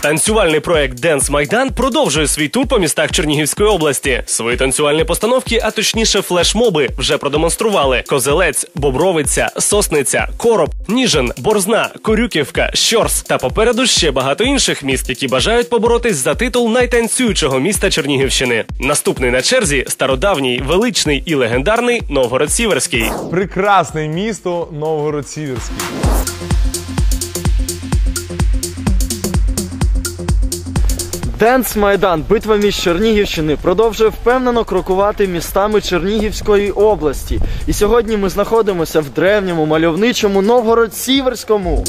Танцювальний проект Денс Майдан продовжує свій тур по містах Чернігівської області. Свої танцювальні постановки, а точніше флешмоби, вже продемонстрували: Козелець, Бобровиця, Сосниця, Короб, Ніжин, Борзна, Корюківка, Щорс та попереду ще багато інших міст, які бажають поборотись за титул найтанцюючого міста Чернігівщини. Наступний на черзі стародавній, величний і легендарний Новгород-Сіверський. Прекрасне місто Новгород-Сіверський. Денс Майдан, битва між Чернігівщини продовжує впевнено крокувати містами Чернігівської області. І сьогодні ми знаходимося в древньому мальовничому Новгород-Сіверському.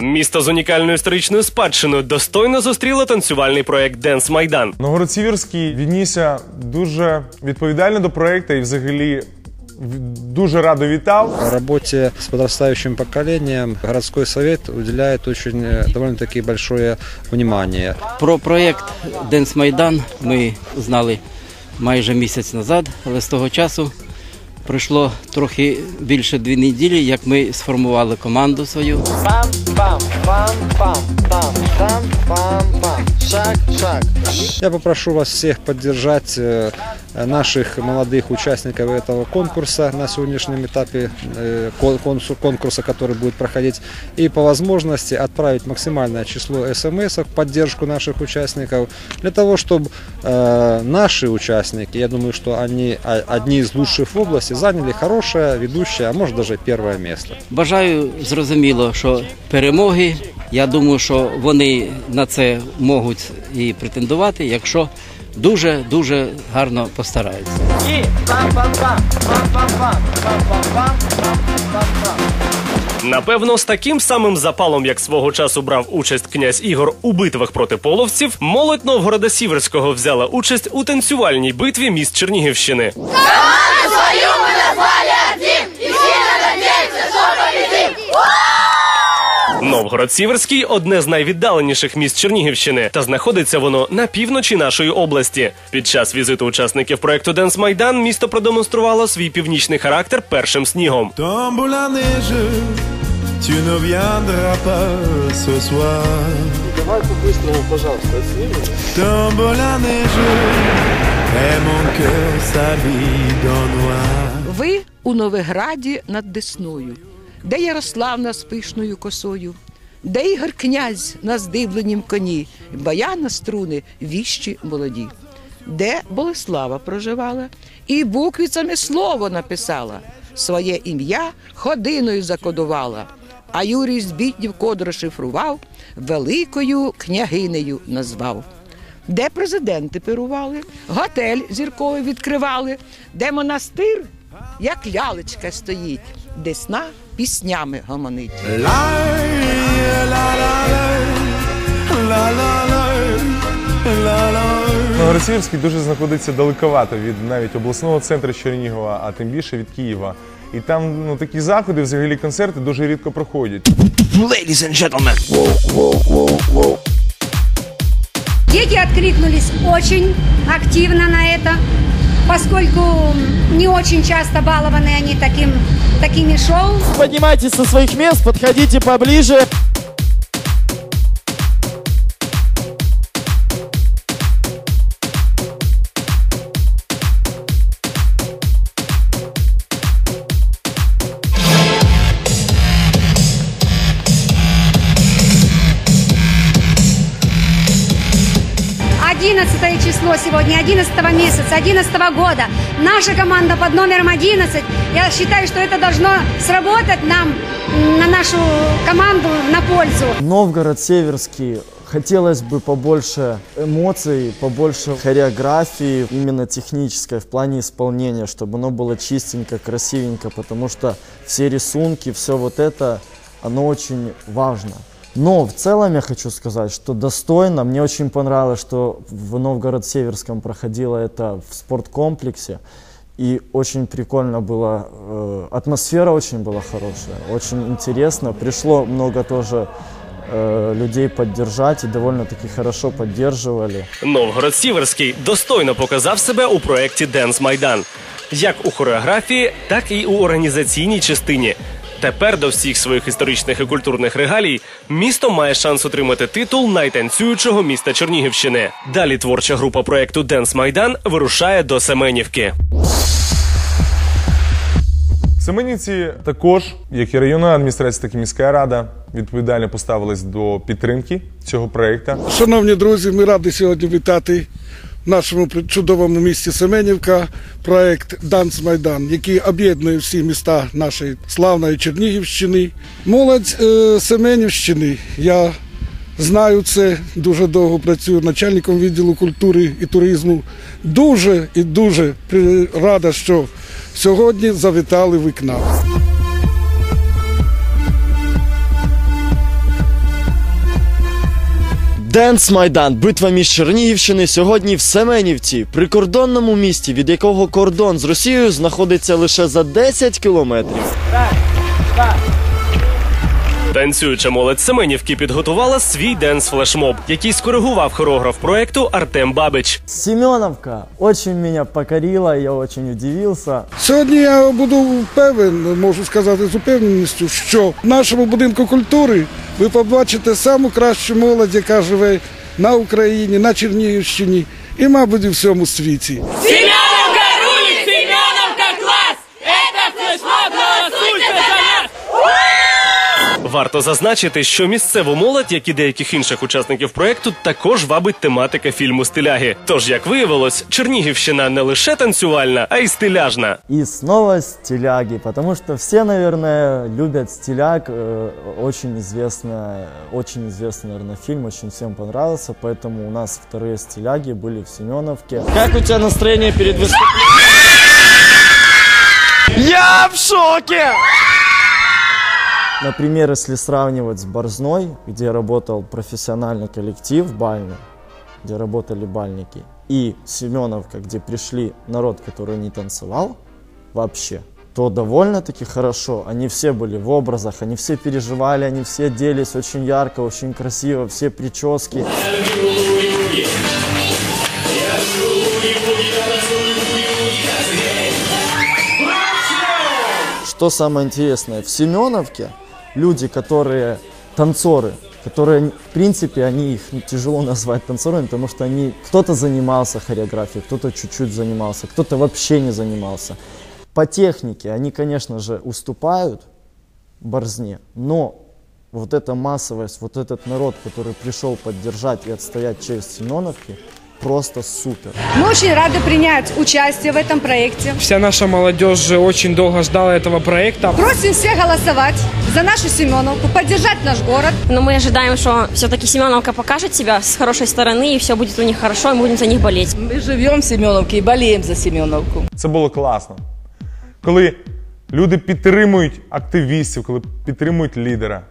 Місто з унікальною історичною спадщиною достойно зустріло танцювальний проект Денс Майдан. Новгород-Сіверський віднісся дуже відповідально до проекту і взагалі дуже радо вітав. О работе с подрастающим поколением городской совет уделяет очень э, довольно-таки большое внимание. Про проєкт Денс Майдан ми знали майже місяць назад, але з того часу пройшло трохи більше дві неділі, як ми сформували команду свою. Пам, пам, пам, пам, пам, пам, пам, пам. Шаг, шаг. Я попрошу вас всех поддержать э, наших молодых участников этого конкурса на сегодняшнем этапе э, кон- консу- конкурса, который будет проходить, и по возможности отправить максимальное число смс в поддержку наших участников, для того, чтобы э, наши участники, я думаю, что они а- одни из лучших в области, заняли хорошее, ведущее, а может даже первое место. Бажаю зрозуміло, що перемоги. Я думаю, що вони на це можуть і претендувати, якщо дуже дуже гарно постараються. Напевно, з таким самим запалом, як свого часу брав участь князь Ігор у битвах проти половців, молодь Новгорода Сіверського взяла участь у танцювальній битві міст Чернігівщини. Команду свою ми назвали Новгород Сіверський одне з найвіддаленіших міст Чернігівщини, та знаходиться воно на півночі нашої області. Під час візиту учасників проекту Денс Майдан місто продемонструвало свій північний характер першим снігом. Tu ne viendras pas ce soir. Давай по-быстрому, пожалуйста, сними. Tombe la neige, et mon cœur s'habille dans noir. Ви у Новиграді над Десною, де Ярославна з пишною косою, де Ігор князь на здибленім коні, баяна струни віщі молоді, де Болеслава проживала, і буквицями слово написала, своє ім'я ходиною закодувала. А Юрій Збітнів код розшифрував, великою княгинею назвав. Де президенти пирували, готель зірковий відкривали, де монастир, як лялечка стоїть, десна піснями гомонить. Новороссіївський дуже знаходиться далековато від навіть обласного центру Чернігова, а тим більше від Києва. І там ну такі заходи, взагалі концерти дуже рідко проходять. Ladies and gentlemen! Дети откликнулись очень активно на это поскольку не очень часто балованы они таким, такими шоу. Поднимайтесь со своих мест, подходите поближе. Число сегодня, 11 месяца, 11 года. Наша команда под номером 11. Я считаю, что это должно сработать нам, на нашу команду, на пользу. Новгород Северский. Хотелось бы побольше эмоций, побольше хореографии, именно технической в плане исполнения, чтобы оно было чистенько, красивенько, потому что все рисунки, все вот это, оно очень важно. Но в целом я хочу сказать, что достойно. Мне очень понравилось, что в Новгород-Северском проходило это в спорткомплексе. И очень прикольно было, э, атмосфера очень была хорошая, очень интересно. Пришло много тоже э, людей поддержать и довольно-таки хорошо поддерживали. Новгород Сіверський достойно показав себе у проєкті Денс Майдан, як у хореографії, так і у організаційній частині. Тепер до всіх своїх історичних і культурних регалій місто має шанс отримати титул найтанцюючого міста Чернігівщини. Далі творча група проекту Денс Майдан вирушає до Семенівки. Семенівці також, як і районна адміністрація, так і міська рада, відповідально поставились до підтримки цього проекту. Шановні друзі, ми раді сьогодні вітати нашому чудовому місті Семенівка проект Данс Майдан, який об'єднує всі міста нашої славної Чернігівщини. Молодь е, Семенівщини. Я знаю це, дуже довго працюю начальником відділу культури і туризму. Дуже і дуже рада, що сьогодні завітали ви к нам. Денс Майдан, битва між Чернігівщини сьогодні в Семенівці, прикордонному місті, від якого кордон з Росією знаходиться лише за 10 кілометрів. Танцююча молодь Семенівки підготувала свій денс-флешмоб, який скоригував хореограф проекту Артем Бабич. Семеновка очень меня покорила, я очень удивился. Сьогодні я буду певен, можу сказати з упевненістю, що в нашому будинку культури ви побачите саму кращу молодь, яка живе на Україні, на Чернігівщині і, мабуть, у всьому світі. Семеновка рулит! Семеновка класс! Это флешмоб, голосуйте за нас! Варто зазначити, що місцеву молодь, як і деяких інших учасників проекту, також вабить тематика фільму стиляги. Тож, як виявилось, Чернігівщина не лише танцювальна, а й стиляжна. И снова стиляги, потому что все, наверное, любят стиляг. Э, Очень известный, очень известный, наверное, фильм, очень всем понравился, поэтому у нас вторые стиляги были в Семеновке. Как у тебя настроение перед выступлением? Я в шоке! Например, если сравнивать с Борзной, где работал профессиональный коллектив бальный, где работали бальники, и Семеновка, где пришли народ, который не танцевал вообще, то довольно-таки хорошо. Они все были в образах, они все переживали, они все оделись очень ярко, очень красиво, все прически. Что самое интересное, в Семеновке люди, которые танцоры, которые, в принципе, они их тяжело назвать танцорами, потому что они, кто-то занимался хореографией, кто-то чуть-чуть занимался, кто-то вообще не занимался. По технике они, конечно же, уступают борзне, но вот эта массовость, вот этот народ, который пришел поддержать и отстоять честь Семеновки, просто супер. Мы очень рады принять участие в этом проекте. Вся наша молодежь очень долго ждала этого проекта. Просим всех голосовать за нашу Семеновку, поддержать наш город. Но мы ожидаем, что все-таки Семеновка покажет себя с хорошей стороны, и все будет у них хорошо, и мы будем за них болеть. Мы живем в Семеновке и болеем за Семеновку. Це було класно. Коли люди підтримують активістів, коли підтримують лідера,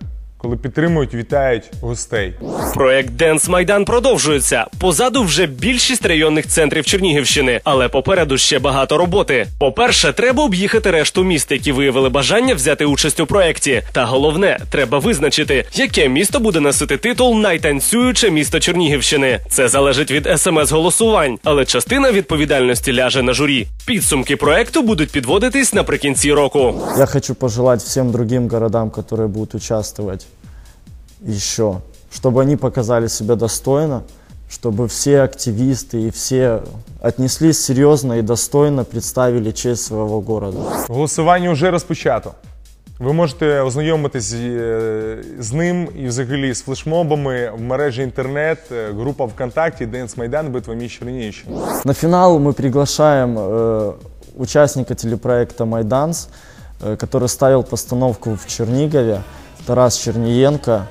коли підтримують, вітають гостей. Проект Денс Майдан продовжується. Позаду вже більшість районних центрів Чернігівщини, але попереду ще багато роботи. По-перше, треба об'їхати решту міст, які виявили бажання взяти участь у проєкті. Та головне, треба визначити, яке місто буде носити титул Найтанцююче місто Чернігівщини. Це залежить від смс-голосувань, але частина відповідальності ляже на журі. Підсумки проекту будуть підводитись наприкінці року. Я хочу пожелать всем другим городам, которые будут участвовать еще, чтобы они показали себя достойно, чтобы все активисты и все отнеслись серьезно и достойно представили честь своего города. Голосування вже розпочато. Ви можете ознайомитись з, е, з ним і взагалі з флешмобами в мережі інтернет, е, група ВКонтакті, Денс Майдан, битва між Чернігівщини. На финал мы приглашаем э, участника телепроекта «Майданс», э, который ставил постановку в Чернигове, Тарас Черниенко.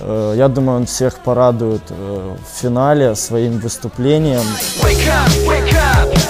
Э, я думаю, он всех порадует э, в финале своим выступлением. Wake up, wake up, wake up, wake